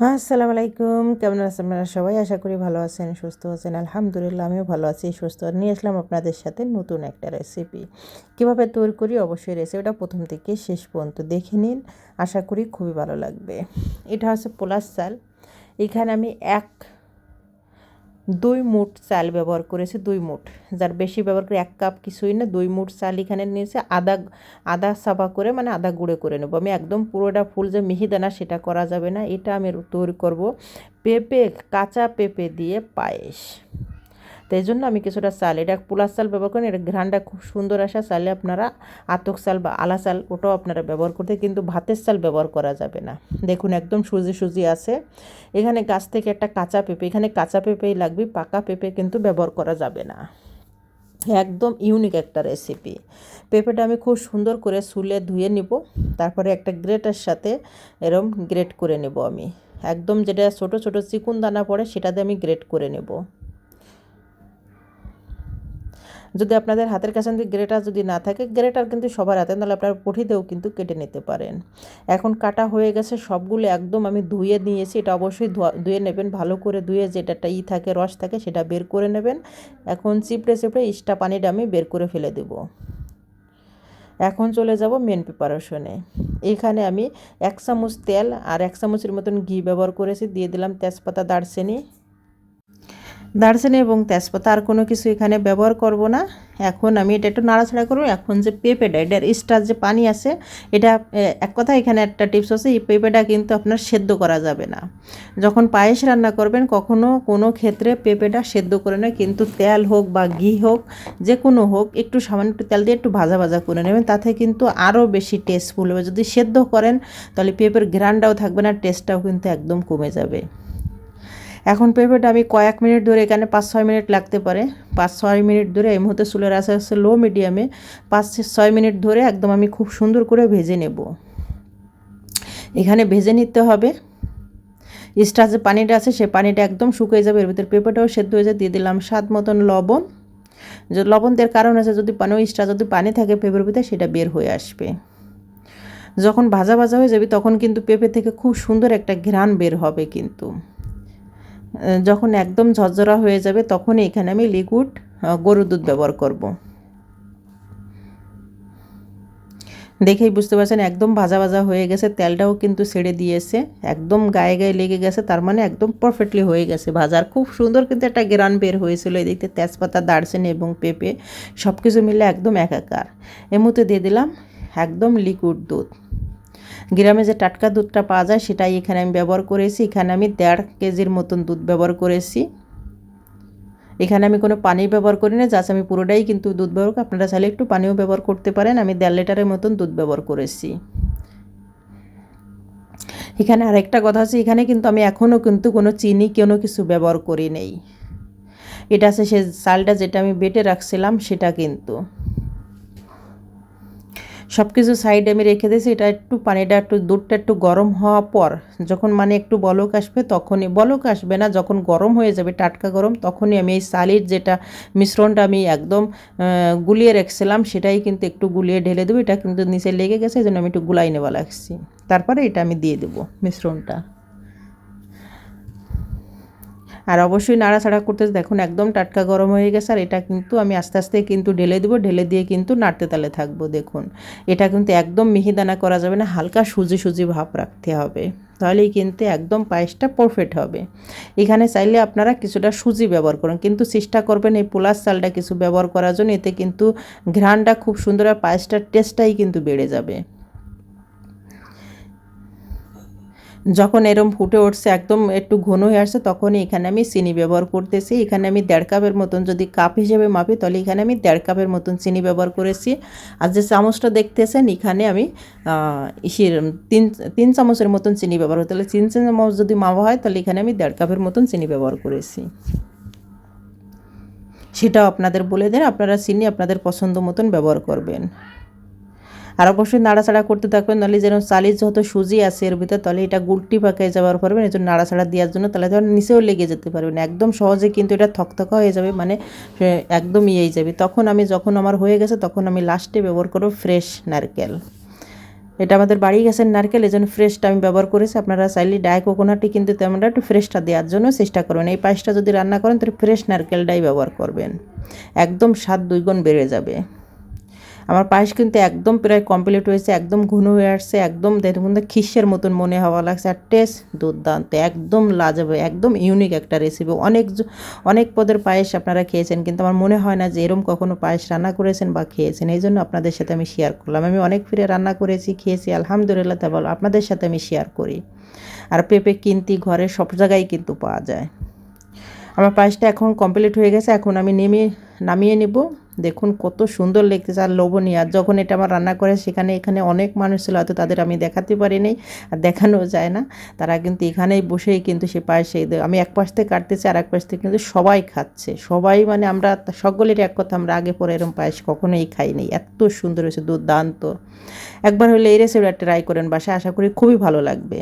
হ্যাঁ আসসালামু আলাইকুম কেমন আছেন আপনারা সবাই? আশা করি ভালো আছেন, সুস্থ আছেন। আলহামদুলিল্লাহ, আমিও ভালো আছি, সুস্থ। নিয়ে আসলাম আপনাদের সাথে নতুন একটা রেসিপি কীভাবে তৈরি করি? অবশ্যই রেসিপিটা প্রথম থেকে শেষ পর্যন্ত দেখে নিন। আশা করি খুবই ভালো লাগবে। এটা হচ্ছে পোলাশ চাল। এখানে আমি এক দুই মুঠ চাল ব্যবহার করেছে, দুই মুঠ। যার বেশি ব্যবহার করে এক কাপ কিছুই না, দুই মুঠ চাল এখানে নিয়েছে, আদা আদা সাফা করে মানে আদা গুঁড়ো করে নেব। আমি একদম পুরোটা ফুল যে মিহিদানা, সেটা করা যাবে না, এটা আমি তৈরি করব পেঁপে, কাঁচা পেঁপে দিয়ে পায়েস। তো এই জন্য আমি কিছুটা চাল, এটা পোলার চাল ব্যবহার করেন এটা ঘ্রানটা খুব সুন্দর আসা চালে আপনারা আতক চাল বা আলা চাল, ওটাও আপনারা ব্যবহার করতে, কিন্তু ভাতের চাল ব্যবহার করা যাবে না। দেখুন একদম সুজি সুজি আছে। এখানে গাছ থেকে একটা কাঁচা পেঁপে, এখানে কাঁচা পেঁপেই লাগবে, পাকা পেঁপে কিন্তু ব্যবহার করা যাবে না। একদম ইউনিক একটা রেসিপি পেঁপেটা আমি খুব সুন্দর করে সুলে ধুয়ে নিব, তারপরে একটা গ্রেটের সাথে এরম গ্রেট করে নেব আমি। একদম যেটা ছোট ছোট চিকুন দানা পড়ে সেটা দিয়ে আমি গ্রেট করে নেব। যদি আপনাদের হাতের কাছে গ্রেটার যদি না থাকে, গ্রেটার কিন্তু সবার হাতে তাহলে আপনার পঠিতেও কিন্তু কেটে নিতে পারেন। এখন কাটা হয়ে গেছে, সবগুলো একদম আমি ধুয়ে নিয়েছি, এটা অবশ্যই ধুয়ে নেবেন, ভালো করে ধুয়ে যেটা একটা ই থাকে, রস থাকে, সেটা বের করে নেবেন। এখন চিপড়ে চিপড়ে ইস্টা পানিটা আমি বের করে ফেলে দেব। এখন চলে যাব মেন প্রিপারেশনে এখানে আমি এক চামচ তেল আর এক চামচের মতন ঘি ব্যবহার করেছি, দিয়ে দিলাম তেজপাতা, দারচিনি দারচিনি এবং তেজপাতা আর কোনো কিছু এখানে ব্যবহার করব না। এখন আমি এটা একটু নাড়াছাড়া করব। এখন যে পেঁপেটা, এটার স্টার যে পানি আছে, এটা এক কথা এখানে একটা টিপস আছে, এই পেঁপেটা কিন্তু আপনার সেদ্ধ করা যাবে না। যখন পায়েস রান্না করবেন, কখনো কোনো ক্ষেত্রে পেঁপেটা সেদ্ধ করে না কিন্তু তেল হোক বা ঘি হোক যে কোনো হোক, একটু সামান্য একটু তেল দিয়ে একটু ভাজা ভাজা করে নেবেন, তাতে কিন্তু আরও বেশি টেস্টফুল হবে। যদি সেদ্ধ করেন, তাহলে পেঁপের গ্রানটাও থাকবে না টেস্টটাও কিন্তু একদম কমে যাবে। এখন পেঁপেটা আমি কয়েক মিনিট ধরে এখানে পাঁচ ছয় মিনিট লাগতে পারে। পাঁচ ছয় মিনিট ধরে এই মুহূর্তে চুলের আস্তে আস্তে লো মিডিয়ামে পাঁচ ছয় মিনিট ধরে একদম আমি খুব সুন্দর করে ভেজে নেব। এখানে ভেজে নিতে হবে। এক্সট্রা যে পানিটা আছে সে পানিটা একদম শুকিয়ে যাবে, এর ভিতরে পেঁপেটাও সেদ্ধ হয়ে যায়। দিয়ে দিলাম স্বাদ মতন লবণ। যে লবণ দেওয়ার কারণ আছে, যদি পানি এক্সট্রা যদি পানি থাকে পেঁপের ভিতরে, সেটা বের হয়ে আসবে। যখন ভাজা ভাজা হয়ে যাবে, তখন কিন্তু পেঁপে থেকে খুব সুন্দর একটা ঘ্রাণ বের হবে কিন্তু। যখন একদম ঝরঝরা হয়ে যাবে তখন এখানে আমি লিকুইড গরুর দুধ ব্যবহার করব। দেখেই বুঝতে পারছেন, একদম ভাজা ভাজা হয়ে গেছে, তেলটাও কিন্তু ছেড়ে দিয়েছে। একদম গায়ে গায়ে লেগে গেছে, তার মানে একদম পারফেক্টলি হয়ে গেছে ভাজার খুব সুন্দর কিন্তু একটা গ্রান বের হয়েছিল এদিকে, তেজপাতা, দারচিনি এবং পেঁপে সব কিছু মিলে একদম একাকার। এর মধ্যে দিয়ে দিলাম একদম লিকুইড দুধ। গ্রামে যে টাটকা দুধটা পাওয়া যায়, সেটাই এখানে আমি ব্যবহার করেছি। এখানে আমি দেড় কেজির মতন দুধ ব্যবহার করেছি। এখানে আমি কোনো পানি ব্যবহার করি না যাচ্ছে আমি পুরোটাই কিন্তু দুধ ব্যবহার আপনারা চাইলে একটু পানিও ব্যবহার করতে পারেন। আমি দেড় লিটারের মতন দুধ ব্যবহার করেছি। এখানে আরেকটা কথা আছে, এখানে কিন্তু আমি এখনও কিন্তু কোনো চিনি, কোনো কিছু ব্যবহার করি নেই। এটা আছে সে চালটা যেটা আমি বেটে রাখছিলাম, সেটা কিন্তু। সব কিছু সাইডে আমি রেখে দিয়েছি, এটা একটু পানিটা একটু দুধটা একটু গরম হওয়ার পর, যখন মানে একটু বলক আসবে তখনই, বলক আসবে না, যখন গরম হয়ে যাবে, টাটকা গরম, তখনই আমি এই সালির যেটা মিশ্রণটা আমি একদম গুলিয়ে রেখেছিলাম, সেটাই কিন্তু একটু গুলিয়ে ঢেলে দেবো, এটা কিন্তু নিচে লেগে গেছে এই জন্য আমি একটু গুলাই নেওয়া লাগছি তারপরে এটা আমি দিয়ে দেবো মিশ্রণটা। আর অবশ্যই নাড়াচাড়া করতে দেখুন, একদম টাটকা গরম হয়ে গেছে আর এটা কিন্তু আমি আস্তে আস্তে কিন্তু ঢেলে দেবো, ঢেলে দিয়ে কিন্তু নাড়তে তালে থাকব, দেখুন। এটা কিন্তু একদম মিহিদানা করা যাবে না, হালকা সুজি সুজি ভাব রাখতে হবে, তাহলেই কিন্তু একদম পায়েসটা পারফেক্ট হবে। এখানে চাইলে আপনারা কিছুটা সুজি ব্যবহার করুন, কিন্তু চেষ্টা করবেন এই পোলার চালটা কিছু ব্যবহার করার জন্য, এতে কিন্তু ঘ্রাণটা খুব সুন্দর আর পায়েসটার টেস্টটাই কিন্তু বেড়ে যাবে। যখন এরম ফুটে উঠছে, একদম একটু ঘন হয়ে আসছে, তখনই এখানে আমি চিনি ব্যবহার করতেছি। এখানে আমি দেড় কাপের মতন যদি কাপ হিসেবে মাপি, তাহলে এখানে আমি দেড় কাপের মতন চিনি ব্যবহার করেছি। আর যে চামচটা দেখতেছেন, এখানে আমি ইসির তিন তিন চামচের মতন চিনি ব্যবহার হয় তাহলে তিন চামচ যদি মাপা হয়, তাহলে এখানে আমি দেড় কাপের মতন চিনি ব্যবহার করেছি। সেটাও আপনাদের বলে দেন, আপনারা চিনি আপনাদের পছন্দ মতন ব্যবহার করবেন। আর অবশ্যই নাড়াচাড়া করতে থাকবেন, নাহলে যেন চালির যত সুজি আছে এর ভিতরে তাহলে এটা গুলটি পাকায় যাওয়ার পারবেন এই জন্য নাড়াচাড়া দেওয়ার জন্য তাহলে তখন নিচেও লেগে যেতে পারবেন একদম সহজে কিন্তু এটা থকথকা হয়ে যাবে মানে একদম ইয়েই যাবে। তখন আমি যখন আমার হয়ে গেছে তখন আমি লাস্টে ব্যবহার করব ফ্রেশ নারকেল। এটা আমাদের বাড়ি গাছের নারকেল এই জন্য ফ্রেশটা আমি ব্যবহার করেছি। আপনারা চাইলে ডাই কোকোনাটই কিন্তু তেমনটা একটু ফ্রেশটা দেওয়ার জন্য চেষ্টা করবেন। এই পায়েসটা যদি রান্না করেন তাহলে ফ্রেশ নারকেলটাই ব্যবহার করবেন। একদম স্বাদ দুইগুণ বেড়ে যাবে। আমার পায়েস কিন্তু একদম প্রায় কমপ্লিট হয়েছে, একদম ঘন হয়ে আসছে, একদম দেখুন খিসের মতন মনে হওয়া লাগছে। আর টেস্ট দুর্দান্ত, একদম লাজবে একদম ইউনিক একটা রেসিপি অনেক অনেক পদের পায়েস আপনারা খেয়েছেন, কিন্তু আমার মনে হয় না যে এরম কখনো পায়েস রান্না করেছেন বা খেয়েছেন। এই জন্য আপনাদের সাথে আমি শেয়ার করলাম। আমি অনেক ফিরে রান্না করেছি, খেয়েছি, আলহামদুলিল্লাহ, তা বলো। আপনাদের সাথে আমি শেয়ার করি। আর পেঁপে, কিনতি, ঘরে সব জায়গায় কিন্তু পাওয়া যায়। আমার পায়েসটা এখন কমপ্লিট হয়ে গেছে, এখন আমি নেমে, নামিয়ে নেব। দেখুন কত সুন্দর লাগতেছে আর লোভনীয়। আর যখন এটা আমার রান্না করে, সেখানে এখানে অনেক মানুষ ছিল, হয়তো তাদের আমি দেখাতে পারিনি আর দেখানো যায় না। তারা কিন্তু এখানেই বসেই কিন্তু সে পায়েসে আমি এক পাশ থেকে কাটতেছি আর এক পাশ থেকে কিন্তু সবাই খাচ্ছে। সবাই মানে আমরা সকলের এক কথা, আমরা আগে পরে এরকম পায়েস কখনোই খাইনি এত সুন্দর হয়েছে, দুর্দান্ত। একবার হলে এই রেসিপিটা ট্রাই করেন বাসায়, আশা করি খুবই ভালো লাগবে।